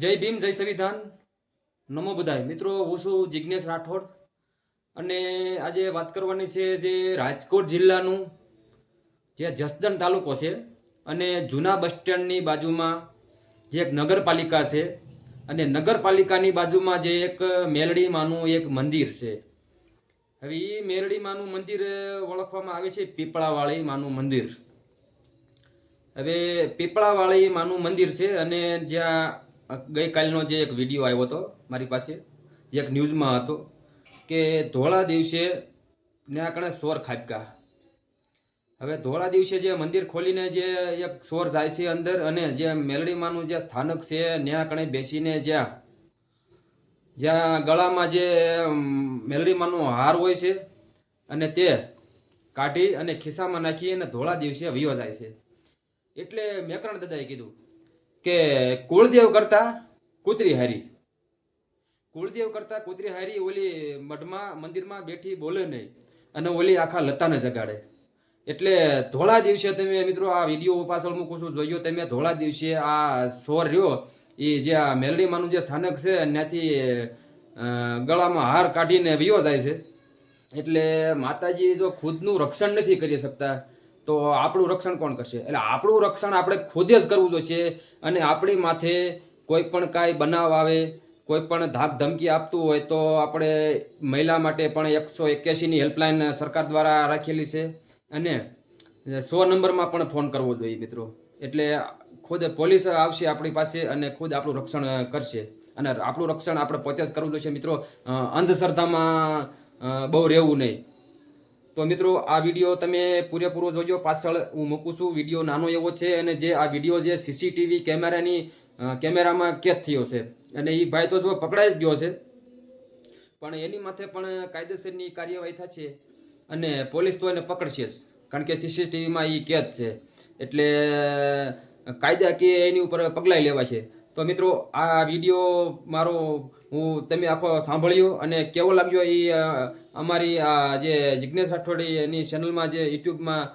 જય ભીમ, જય સંવિધાન. નમો બધાય. મિત્રો, હું છું જિજ્ઞેશ રાઠોડ. અને આજે વાત કરવાની છે જે રાજકોટ જિલ્લાનું જે જસદણ તાલુકો છે અને જૂના બસ સ્ટેન્ડની બાજુમાં જે એક નગરપાલિકા છે અને નગરપાલિકાની બાજુમાં જે એક મેલડીમાંનું એક મંદિર છે. હવે એ મેલડી માનું મંદિર ઓળખવામાં આવે છે પીપળાવાળી માનું મંદિર. હવે પીપળાવાળી માનું મંદિર છે અને જ્યાં ગઈકાલનો જે એક વીડિયો આવ્યો હતો મારી પાસે એક ન્યૂઝમાં હતો કે ધોળા દિવસે ત્યાં કણે સોર ખાબકા. હવે ધોળા દિવસે જે મંદિર ખોલીને જે એક સોર જાય છે અંદર અને જે મેલડીમાંનું જે સ્થાનક છે ત્યાં કણે બેસીને જ્યાં જ્યાં ગળામાં જે મેલડીમાંનો હાર હોય છે અને તે કાઢી અને ખિસ્સામાં નાખી અને ધોળા દિવસે વયો જાય છે. એટલે મેકરણ દાદાએ કીધું કે કુળદેવ કરતા કૂતરી હારી. કુળદેવ કરતા કૂતરી હારી ઓલી મઢમાં, મંદિરમાં બેઠી બોલે નહીં અને ઓલી આખા લતાને જગાડે. એટલે ધોળા દિવસે તમે મિત્રો આ વીડિયો પાછળ મૂકું છું જોયો તમે ધોળા દિવસે આ સોર રહ્યો, એ જે આ મેલડીમાંનું જે સ્થાનક છે, ત્યાંથી ગળામાં હાર કાઢીને વિયો જાય છે. એટલે માતાજી જો ખુદનું રક્ષણ નથી કરી શકતા તો આપણું રક્ષણ કોણ કરશે? એટલે આપણું રક્ષણ આપણે ખુદે જ કરવું જોઈએ અને આપણી માથે કોઈ પણ કાંઈ બનાવ આવે, કોઈ પણ ધાક ધમકી આપતું હોય તો આપણે મહિલા માટે પણ એકસો એક્યાસીની હેલ્પલાઇન સરકાર દ્વારા રાખેલી છે અને સો નંબરમાં પણ ફોન કરવો જોઈએ મિત્રો. એટલે ખુદ પોલીસ આવશે આપણી પાસે અને ખુદ આપણું રક્ષણ કરશે. અને આપણું રક્ષણ આપણે પોતે જ કરવું જોઈએ મિત્રો. અંધશ્રદ્ધામાં બહુ રહેવું નહીં. તો મિત્રો, આ વીડિયો તમે પૂરેપૂરો જોજો. પાછળ હું મૂકું છું. વીડિયો નાનો એવો છે અને જે આ વીડિયો જે સીસીટીવી કેમેરાની કેમેરામાં કેદ થયો છે. અને એ ભાઈ તો જો પકડાઈ જ ગયો છે. પણ એની માથે પણ કાયદેસરની કાર્યવાહી થશે અને પોલીસ તો એને પકડશે જ. કારણ કે સીસીટીવીમાં એ કેદ છે. એટલે કાયદા કે એની ઉપર પગલાં લેવા છે તો મિત્રો, આ વીડિયો મારો હું તમે આખો સાંભળ્યો અને કેવો લાગ્યો એ અમારી આ જે જિજ્ઞેશ રાઠોડી એની ચેનલમાં જે યુટ્યુબમાં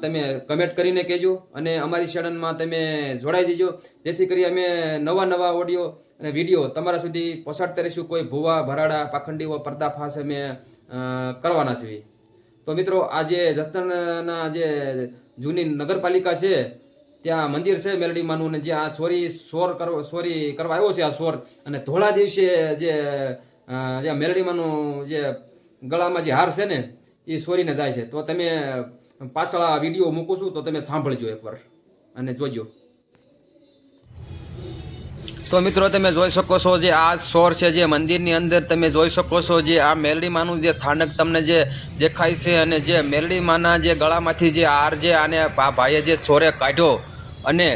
તમે કમેન્ટ કરીને કહેજો અને અમારી ચેનલમાં તમે જોડાઈ જજો. જેથી કરી અમે નવા નવા ઓડિયો અને વીડિયો તમારા સુધી પહોંચાડતા રહીશું. કોઈ ભૂવા, ભરાડા, પાખંડીઓ, પર્દાફાશ અમે કરવાના છીએ. તો મિત્રો, આ જે જસદણના જે જૂની નગરપાલિકા છે ત્યાં મંદિર છે મેલડીમાંનું ને આ ચોરી સોર કરવા ચોરી કરવા આવ્યો છે આ સોર અને ધોળા દિવસે જે જ્યાં મેલડીમાંનું જે ગળામાં જે હાર છે ને, એ ચોરીને જાય છે. તો તમે પાછળ આ વીડિયો મૂકું છું, તો તમે સાંભળજો એકવાર અને જોજો. તો મિત્રો, તમે જોઈ શકો છો જે આ સોર છે જે મંદિરની અંદર, તમે જોઈ શકો છો જે આ મેરડીમાનું જે સ્થાનક તમને જે દેખાય છે અને જે મેરડીમાના જે ગળામાંથી જે હાર જે આને ભાઈએ જે સોરે કાઢ્યો અને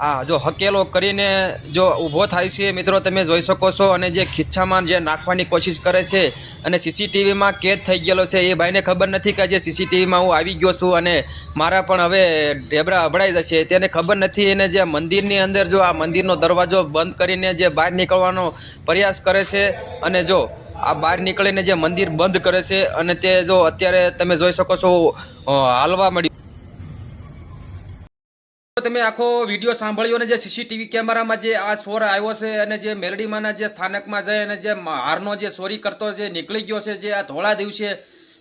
આ જો હકેલો કરીને જો ઊભો થાય છે, મિત્રો, તમે જોઈ શકો છો. અને જે ખિચ્છામાં જે નાખવાની કોશિશ કરે છે અને સીસીટીવીમાં કેદ થઈ ગયેલો છે, એ ભાઈને ખબર નથી કે જે સીસીટીવીમાં હું આવી ગયો છું અને મારા પણ હવે ઢેબરા અભડાઈ જશે. તેને ખબર નથી એને જે મંદિરની અંદર જો આ મંદિરનો દરવાજો બંધ કરીને જે બહાર નીકળવાનો પ્રયાસ કરે છે અને જો આ બહાર નીકળીને જે મંદિર બંધ કરે છે અને તે જો અત્યારે તમે જોઈ શકો છો હાલવા મળ્યું તમે આખો વીડિયો સાંભળ્યો અને જે સીસીટીવી કેમેરામાં જે આ સોર આવ્યો છે અને જે મેલડીમાંના જે સ્થાનકમાં જાય અને જે હારનો જે ચોરી કરતો જે નીકળી ગયો છે, જે આ ધોળા દિવસે,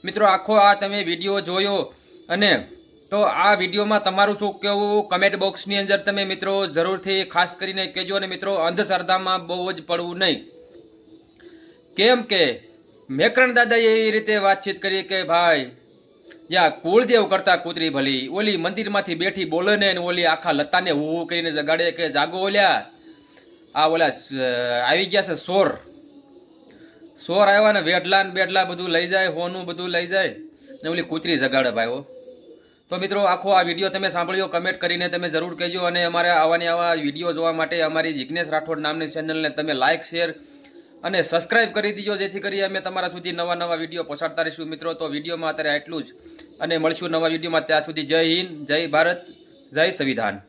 મિત્રો આખો આ તમે વીડિયો જોયો. અને તો આ વિડીયોમાં તમારું શું કહેવું કમેન્ટ બોક્સની અંદર તમે મિત્રો જરૂરથી ખાસ કરીને કહેજો અને મિત્રો અંધશ્રદ્ધામાં બહુ જ પડવું નહીં. કેમ કે મેકરણ દાદાએ એવી રીતે વાતચીત કરી કે ભાઈ જ્યાં કુળદેવ કરતા કૂતરી ભલી. ઓલી મંદિરમાંથી બેઠી બોલે ને ઓલી આખા લતાને હું કરીને જગાડે કે જાગો ઓલ્યા. આ ઓલા આવી ગયા છે સોર. સોર આવ્યા ને વેઢલા ને બેઢલા બધું લઈ જાય, હોનું બધું લઈ જાય ને ઓલી કૂતરી જગાડે ભાઈઓ તો મિત્રો આખો આ વીડિયો તમે સાંભળ્યો કમેન્ટ કરીને તમે જરૂર કહેજો અને અમારે આવાની આવા વીડિયો જોવા માટે અમારી જિજ્ઞેશ રાઠોડ નામની ચેનલને તમે લાઇક શેર અને સબસ્ક્રાઇબ કરી દીજો, જેથી કરી અમે તમારા સુધી નવા નવા વીડિયો પહોંચાડતા રહીશું મિત્રો, તો વિડીયોમાં અત્યારે આટલું જ. અને મળશું નવા વિડીયોમાં ત્યાં સુધી. જય હિન્દ, જય ભારત, જય સંવિધાન.